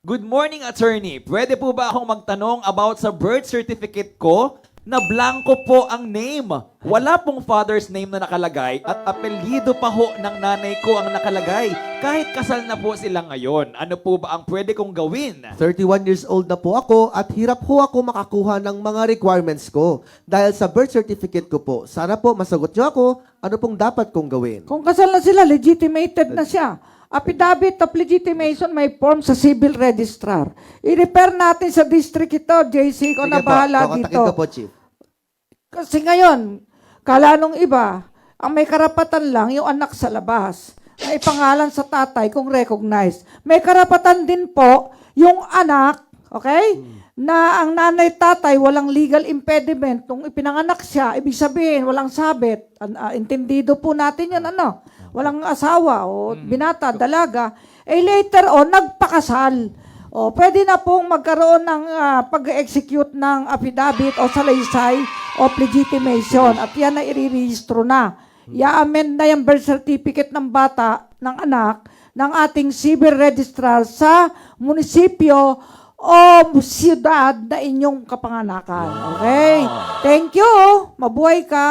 Good morning, attorney. Pwede po ba akong magtanong about sa birth certificate ko na blanco po ang name? Wala pong father's name na nakalagay at apelyido pa ho ng nanay ko ang nakalagay. Kahit kasal na po sila ngayon, ano po ba ang pwede kong gawin? 31 years old na po ako at hirap po ako makakuha ng mga requirements ko dahil sa birth certificate ko po. Sana po masagot niyo ako ano pong dapat kong gawin. Kung kasal na sila, legitimated na siya. Affidavit of legitimation may form sa civil registrar. I-refer natin sa district ito, JC, ko na po, bahala kukontakin dito. ko po, Chief. Kasi ngayon, kala nung iba, ang may karapatan lang yung anak sa labas. May pangalan sa tatay kung recognized. May karapatan din po yung anak, okay? Na ang nanay tatay walang legal impediment nung ipinanganak siya, ibig sabihin walang sabit. An- ah, intindido po natin yun, ano? Walang asawa o binata, dalaga. Eh later on, nagpakasal. O, pwede na pong magkaroon ng ah, pag-execute ng affidavit o salaysay of legitimation at yan na irirehistro na. I-amend na yung birth certificate ng bata, ng anak, ng ating civil registrar sa munisipyo o siyudad na inyong kapanganakan. Okay? Thank you. Mabuhay ka.